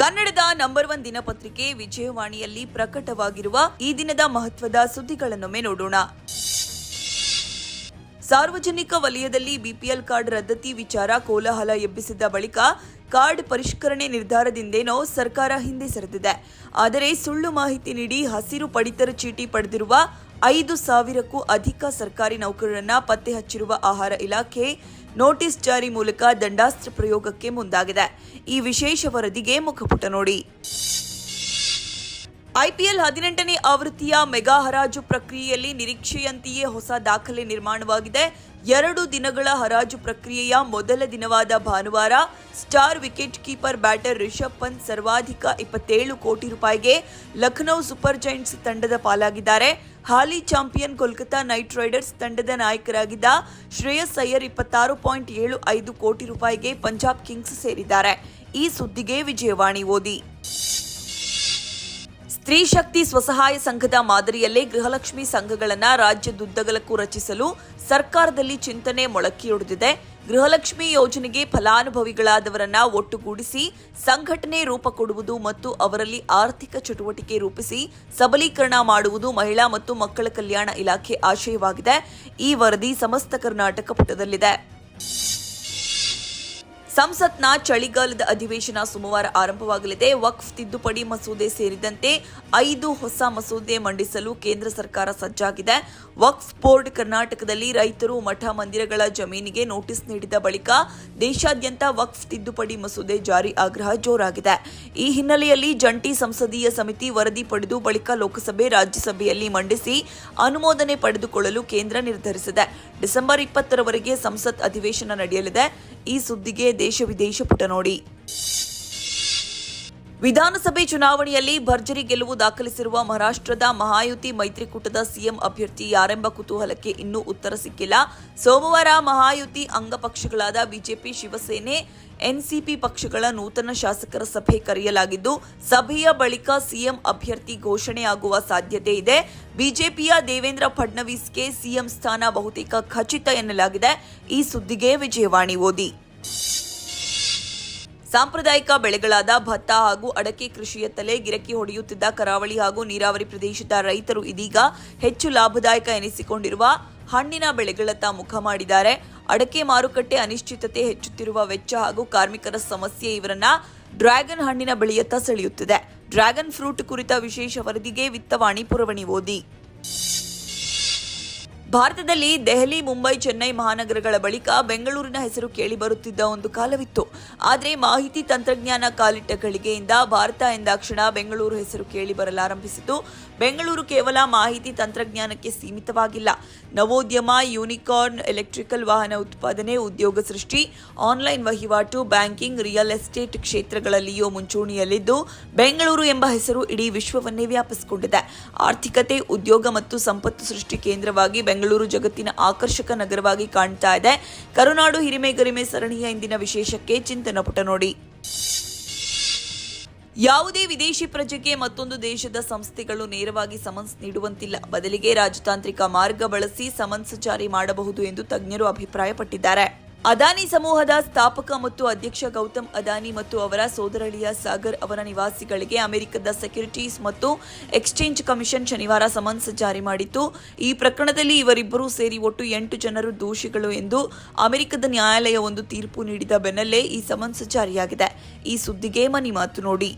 ಕನ್ನಡದ number one ದಿನಪತ್ರಿಕೆ ವಿಜಯವಾಣಿಯಲ್ಲಿ ಪ್ರಕಟವಾಗಿರುವ ಈ ದಿನದ ಮಹತ್ವದ ಸುದ್ದಿಗಳನ್ನೊಮ್ಮೆ ನೋಡೋಣ. ಸಾರ್ವಜನಿಕ ವಲಯದಲ್ಲಿ ಬಿಪಿಎಲ್ ಕಾರ್ಡ್ ರದ್ದತಿ ವಿಚಾರ ಕೋಲಾಹಲ ಎಬ್ಬಿಸಿದ ಬಳಿಕ ಕಾರ್ಡ್ ಪರಿಷ್ಕರಣೆ ನಿರ್ಧಾರದಿಂದೇನೋ ಸರ್ಕಾರ ಹಿಂದೆ ಸರಿದಿದೆ. ಆದರೆ ಸುಳ್ಳು ಮಾಹಿತಿ ನೀಡಿ ಹಸಿರು ಪಡಿತರ ಚೀಟಿ ಪಡೆದಿರುವ ಐದು ಸಾವಿರಕ್ಕೂ ಅಧಿಕ ಸರ್ಕಾರಿ ನೌಕರರನ್ನ ಪತ್ತೆ ಹಚ್ಚಿರುವ ಆಹಾರ ಇಲಾಖೆ ನೋಟಿಸ್ ಜಾರಿ ಮೂಲಕ ದಂಡಾಸ್ತ್ರ ಪ್ರಯೋಗಕ್ಕೆ ಮುಂದಾಗಿದೆ. ಈ ವಿಶೇಷ ವರದಿಗೆ ಮುಖಪುಟ ನೋಡಿ. ಐಪಿಎಲ್ ಹದಿನೆಂಟನೇ ಆವೃತ್ತಿಯ ಮೆಗಾ ಹರಾಜು ಪ್ರಕ್ರಿಯೆಯಲ್ಲಿ ನಿರೀಕ್ಷೆಯಂತೆಯೇ ಹೊಸ ದಾಖಲೆ ನಿರ್ಮಾಣವಾಗಿದೆ. ಎರಡು ದಿನಗಳ ಹರಾಜು ಪ್ರಕ್ರಿಯೆಯ ಮೊದಲ ದಿನವಾದ ಭಾನುವಾರ star wicket keeper batter Rishabh Pant ಸರ್ವಾಧಿಕ ಇಪ್ಪತ್ತೇಳು ಕೋಟಿ ರೂಪಾಯಿಗೆ ಲಖನೌ ಸೂಪರ್ ಜೈಂಟ್ಸ್ ತಂಡದ ಪಾಲಾಗಿದ್ದಾರೆ. ಹಾಲಿ ಚಾಂಪಿಯನ್ ಕೋಲ್ಕತಾ ನೈಟ್ ರೈಡರ್ಸ್ ತಂಡದ ನಾಯಕರಾಗಿದ್ದ ಶ್ರೇಯಸ್ ಅಯ್ಯರ್ ಇಪ್ಪತ್ತಾರು ಪಾಯಿಂಟ್ ಏಳು ಐದು ಕೋಟಿ ರೂಪಾಯಿಗೆ ಪಂಜಾಬ್ ಕಿಂಗ್ಸ್ ಸೇರಿದ್ದಾರೆ. ಈ ಸುದ್ದಿಗೆ ವಿಜಯವಾಣಿ ಓದಿ. ಸ್ತ್ರೀ ಶಕ್ತಿ ಸ್ವಸಹಾಯ ಸಂಘದ ಮಾದರಿಯಲ್ಲೇ ಗೃಹಲಕ್ಷ್ಮಿ ಸಂಘಗಳನ್ನು ರಾಜ್ಯದುದ್ದಗಲಕ್ಕೂ ರಚಿಸಲು ಸರ್ಕಾರದಲ್ಲಿ ಚಿಂತನೆ ಮೊಳಕೆಯೊಡೆದಿದೆ. ಗೃಹಲಕ್ಷ್ಮಿ ಯೋಜನೆಗೆ ಫಲಾನುಭವಿಗಳಾದವರನ್ನ ಒಟ್ಟುಗೂಡಿಸಿ ಸಂಘಟನೆ ರೂಪ ಕೊಡುವುದು ಮತ್ತು ಅವರಲ್ಲಿ ಆರ್ಥಿಕ ಚಟುವಟಿಕೆ ರೂಪಿಸಿ ಸಬಲೀಕರಣ ಮಾಡುವುದು ಮಹಿಳಾ ಮತ್ತು ಮಕ್ಕಳ ಕಲ್ಯಾಣ ಇಲಾಖೆ ಆಶಯವಾಗಿದೆ. ಈ ವರದಿ ಸಮಸ್ತ ಕರ್ನಾಟಕ ಪುಟದಲ್ಲಿದೆ. ಸಂಸತ್ನ ಚಳಿಗಾಲದ ಅಧಿವೇಶನ ಸೋಮವಾರ ಆರಂಭವಾಗಲಿದೆ. ವಕ್ಫ್ ತಿದ್ದುಪಡಿ ಮಸೂದೆ ಸೇರಿದಂತೆ ಐದು ಹೊಸ ಮಸೂದೆ ಮಂಡಿಸಲು ಕೇಂದ್ರ ಸರ್ಕಾರ ಸಜ್ಜಾಗಿದೆ. ವಕ್ಫ್ ಬೋರ್ಡ್ ಕರ್ನಾಟಕದಲ್ಲಿ ರೈತರು ಮಠ ಮಂದಿರಗಳ ಜಮೀನಿಗೆ ನೋಟಿಸ್ ನೀಡಿದ ಬಳಿಕ ದೇಶಾದ್ಯಂತ ವಕ್ಫ್ ತಿದ್ದುಪಡಿ ಮಸೂದೆ ಜಾರಿ ಆಗ್ರಹ ಜೋರಾಗಿದೆ. ಈ ಹಿನ್ನೆಲೆಯಲ್ಲಿ ಜಂಟಿ ಸಂಸದೀಯ ಸಮಿತಿ ವರದಿ ಪಡೆದು ಬಳಿಕ ಲೋಕಸಭೆ, ರಾಜ್ಯಸಭೆಯಲ್ಲಿ ಮಂಡಿಸಿ ಅನುಮೋದನೆ ಪಡೆದುಕೊಳ್ಳಲು ಕೇಂದ್ರ ನಿರ್ಧರಿಸಿದೆ. ಡಿಸೆಂಬರ್ ಇಪ್ಪತ್ತರವರೆಗೆ ಸಂಸತ್ ಅಧಿವೇಶನ ನಡೆಯಲಿದೆ. ಈ ಸುದ್ದಿಗೆ ದೇಶ ವಿದೇಶ ಪುಟ ನೋಡಿ. ವಿಧಾನಸಭೆ ಚುನಾವಣೆಯಲ್ಲಿ ಭರ್ಜರಿ ಗೆಲುವು ದಾಖಲಿಸಿರುವ ಮಹಾರಾಷ್ಟ್ರದ ಮಹಾಯುತಿ ಮೈತ್ರಿಕೂಟದ ಸಿಎಂ ಅಭ್ಯರ್ಥಿ ಯಾರೆಂಬ ಕುತೂಹಲಕ್ಕೆ ಇನ್ನೂ ಉತ್ತರ ಸಿಕ್ಕಿಲ್ಲ. ಸೋಮವಾರ ಮಹಾಯುತಿ ಅಂಗಪಕ್ಷಗಳಾದ ಬಿಜೆಪಿ, ಶಿವಸೇನೆ, ಎನ್ಸಿಪಿ ಪಕ್ಷಗಳ ನೂತನ ಶಾಸಕರ ಸಭೆ ಕರೆಯಲಾಗಿದ್ದು, ಸಭೆಯ ಬಳಿಕ ಸಿಎಂ ಅಭ್ಯರ್ಥಿ ಘೋಷಣೆಯಾಗುವ ಸಾಧ್ಯತೆ ಇದೆ. ಬಿಜೆಪಿಯ ದೇವೇಂದ್ರ ಫಡ್ನವೀಸ್ಗೆ ಸಿಎಂ ಸ್ಥಾನ ಬಹುತೇಕ ಖಚಿತ ಎನ್ನಲಾಗಿದೆ. ಈ ಸುದ್ದಿಗೆ ವಿಜಯವಾಣಿ ಓದಿ. ಸಾಂಪ್ರದಾಯಿಕ ಬೆಳೆಗಳಾದ ಭತ್ತ ಹಾಗೂ ಅಡಕೆ ಕೃಷಿಯತ್ತಲೇ ಗಿರಕಿ ಹೊಡೆಯುತ್ತಿದ್ದ ಕರಾವಳಿ ಹಾಗೂ ನೀರಾವರಿ ಪ್ರದೇಶದ ರೈತರು ಇದೀಗ ಹೆಚ್ಚು ಲಾಭದಾಯಕ ಎನಿಸಿಕೊಂಡಿರುವ ಹಣ್ಣಿನ ಬೆಳೆಗಳತ್ತ ಮುಖ ಮಾಡಿದ್ದಾರೆ. ಅಡಕೆ ಮಾರುಕಟ್ಟೆ ಅನಿಶ್ಚಿತತೆ ಹೆಚ್ಚುತ್ತಿರುವ ವೆಚ್ಚ ಹಾಗೂ ಕಾರ್ಮಿಕರ ಸಮಸ್ಯೆ ಇವರನ್ನ ಡ್ರ್ಯಾಗನ್ ಹಣ್ಣಿನ ಬೆಳೆಯತ್ತ ಸೆಳೆಯುತ್ತಿದೆ. ಡ್ರ್ಯಾಗನ್ ಫ್ರೂಟ್ ಕುರಿತ ವಿಶೇಷ ವರದಿಗೆ ವಿತ್ತವಾಣಿ ಪುರವಣಿ ಓದಿ. ಭಾರತದಲ್ಲಿ ದೆಹಲಿ, ಮುಂಬೈ, ಚೆನ್ನೈ ಮಹಾನಗರಗಳ ಬಳಿಕ ಬೆಂಗಳೂರಿನ ಹೆಸರು ಕೇಳಿಬರುತ್ತಿದ್ದ ಒಂದು ಕಾಲವಿತ್ತು. ಆದರೆ ಮಾಹಿತಿ ತಂತ್ರಜ್ಞಾನ ಕಾಲಿಟ್ಟ ಗಳಿಗೆಯಿಂದ ಭಾರತ ಎಂದಾಕ್ಷಣ ಬೆಂಗಳೂರು ಹೆಸರು ಕೇಳಿಬರಲಾರಂಭಿಸಿತು ಬೆಂಗಳೂರು ಕೇವಲ ಮಾಹಿತಿ ತಂತ್ರಜ್ಞಾನಕ್ಕೆ ಸೀಮಿತವಾಗಿಲ್ಲ. ನವೋದ್ಯಮ, ಯೂನಿಕಾರ್ನ್, ಎಲೆಕ್ಟ್ರಿಕಲ್ ವಾಹನ ಉತ್ಪಾದನೆ, ಉದ್ಯೋಗ ಸೃಷ್ಟಿ, ಆನ್ಲೈನ್ ವಹಿವಾಟು, ಬ್ಯಾಂಕಿಂಗ್, ರಿಯಲ್ ಎಸ್ಟೇಟ್ ಕ್ಷೇತ್ರಗಳಲ್ಲಿಯೂ ಮುಂಚೂಣಿಯಲ್ಲಿದ್ದು ಬೆಂಗಳೂರು ಎಂಬ ಹೆಸರು ಇಡೀ ವಿಶ್ವವನ್ನೇ ವ್ಯಾಪಿಸಿಕೊಂಡಿದೆ. ಆರ್ಥಿಕತೆ, ಉದ್ಯೋಗ ಮತ್ತು ಸಂಪತ್ತು ಸೃಷ್ಟಿ ಕೇಂದ್ರವಾಗಿ ಬೆಂಗಳೂರು ಜಗತ್ತಿನ ಆಕರ್ಷಕ ನಗರವಾಗಿ ಕಾಣ್ತಾ ಇದೆ. ಕರುನಾಡು ಹಿರಿಮೆ ಗರಿಮೆ ಸರಣಿಯ ಇಂದಿನ ವಿಶೇಷಕ್ಕೆ ಚಿಂತನ ಪುಟ ನೋಡಿ. ಯಾವುದೇ ವಿದೇಶಿ ಪ್ರಜೆಗೆ ಮತ್ತೊಂದು ದೇಶದ ಸಂಸ್ಥೆಗಳು ನೇರವಾಗಿ ಸಮನ್ಸ್ ನೀಡುವಂತಿಲ್ಲ. ಬದಲಿಗೆ ರಾಜತಾಂತ್ರಿಕ ಮಾರ್ಗ ಬಳಸಿ ಸಮನ್ಸ್ ಜಾರಿ ಮಾಡಬಹುದು ಎಂದು ತಜ್ಞರು ಅಭಿಪ್ರಾಯಪಟ್ಟಿದ್ದಾರೆ. ಅದಾನಿ ಸಮೂಹದ ಸ್ಥಾಪಕ ಮತ್ತು ಅಧ್ಯಕ್ಷ ಗೌತಮ್ ಅದಾನಿ ಮತ್ತು ಅವರ ಸೋದರಳಿಯ ಸಾಗರ್ ಅವರ ನಿವಾಸಿಗಳಿಗೆ ಅಮೆರಿಕದ ಸೆಕ್ಯುರಿಟೀಸ್ ಮತ್ತು ಎಕ್ಸ್ಚೇಂಜ್ ಕಮಿಷನ್ ಶನಿವಾರ ಸಮನ್ಸ್ ಜಾರಿ ಮಾಡಿತ್ತು. ಈ ಪ್ರಕರಣದಲ್ಲಿ ಇವರಿಬ್ಬರೂ ಸೇರಿ ಒಟ್ಟು ಎಂಟು ಜನರು ದೋಷಿಗಳು ಎಂದು ಅಮೆರಿಕದ ನ್ಯಾಯಾಲಯ ಒಂದು ತೀರ್ಪು ನೀಡಿದ ಬೆನ್ನಲ್ಲೇ ಈ ಸಮನ್ಸ್ ಜಾರಿಯಾಗಿದೆ. ಈ ಸುದ್ದಿಗೆ ಮನಿ ಮಾತು ನೋಡಿ.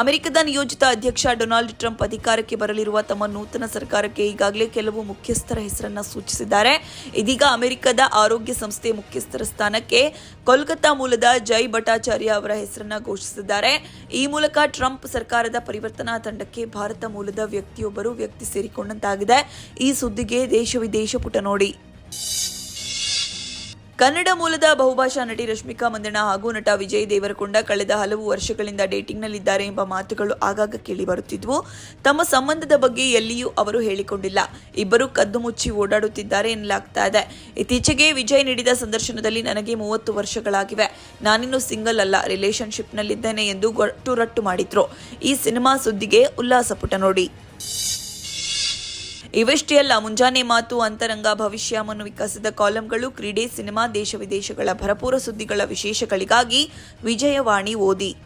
ಅಮೆರಿಕದ ನಿಯೋಜಿತ ಅಧ್ಯಕ್ಷ ಡೊನಾಲ್ಡ್ ಟ್ರಂಪ್ ಅಧಿಕಾರಕ್ಕೆ ಬರಲಿರುವ ತಮ್ಮ ನೂತನ ಸರ್ಕಾರಕ್ಕೆ ಈಗಾಗಲೇ ಕೆಲವು ಮುಖ್ಯಸ್ಥರ ಹೆಸರನ್ನು ಸೂಚಿಸಿದ್ದಾರೆ. ಇದೀಗ ಅಮೆರಿಕದ ಆರೋಗ್ಯ ಸಂಸ್ಥೆ ಮುಖ್ಯಸ್ಥರ ಸ್ಥಾನಕ್ಕೆ ಕೋಲ್ಕತ್ತಾ ಮೂಲದ ಜೈ ಭಟ್ಟಾಚಾರ್ಯ ಅವರ ಹೆಸರನ್ನ ಘೋಷಿಸಿದ್ದಾರೆ. ಈ ಮೂಲಕ ಟ್ರಂಪ್ ಸರ್ಕಾರದ ಪರಿವರ್ತನಾ ತಂಡಕ್ಕೆ ಭಾರತ ಮೂಲದ ವ್ಯಕ್ತಿಯೊಬ್ಬರು ವ್ಯಕ್ತಿ ಸೇರಿಕೊಂಡಂತಾಗಿದೆ. ಈ ಸುದ್ದಿಗೆ ದೇಶ ವಿದೇಶ ಪುಟ ನೋಡಿ. ಕನ್ನಡ ಮೂಲದ ಬಹುಭಾಷಾ ನಟಿ ರಶ್ಮಿಕಾ ಮಂದಣ್ಣ ಹಾಗೂ ನಟ ವಿಜಯ್ ದೇವರಕೊಂಡ ಕಳೆದ ಹಲವು ವರ್ಷಗಳಿಂದ ಡೇಟಿಂಗ್ನಲ್ಲಿದ್ದಾರೆ ಎಂಬ ಮಾತುಗಳು ಆಗಾಗ ಕೇಳಿಬರುತ್ತಿದ್ವು ತಮ್ಮ ಸಂಬಂಧದ ಬಗ್ಗೆ ಎಲ್ಲಿಯೂ ಅವರು ಹೇಳಿಕೊಂಡಿಲ್ಲ. ಇಬ್ಬರು ಕದ್ದು ಮುಚ್ಚಿ ಓಡಾಡುತ್ತಿದ್ದಾರೆ ಎನ್ನಲಾಗ್ತಾ ಇದೆ. ಇತ್ತೀಚೆಗೆ ವಿಜಯ್ ನೀಡಿದ ಸಂದರ್ಶನದಲ್ಲಿ ನನಗೆ ಮೂವತ್ತು ವರ್ಷಗಳಾಗಿವೆ. ನಾನಿನ್ನು ಸಿಂಗಲ್ ಅಲ್ಲ, ರಿಲೇಶನ್ಶಿಪ್ನಲ್ಲಿದ್ದೇನೆ ಎಂದು ಗೊಟ್ಟು ರಟ್ಟು ಮಾಡಿದ್ರು. ಈ ಸಿನಿಮಾ ಸುದ್ದಿಗೆ ಉಲ್ಲಾಸ ಪುಟ ನೋಡಿ. ಇವಷ್ಟೇ ಅಲ್ಲ ಮುಂಜಾನೆ ಮಾತು, ಅಂತರಂಗ, ಭವಿಷ್ಯ ವಿಕಸಿದ ಕಾಲಂಗಳು, ಕ್ರೀಡೆ, ಸಿನಿಮಾ, ದೇಶ ವಿದೇಶಗಳ ಭರಪೂರ ಸುದ್ದಿಗಳ ವಿಶೇಷಗಳಿಗಾಗಿ ವಿಜಯವಾಣಿ ಓದಿ.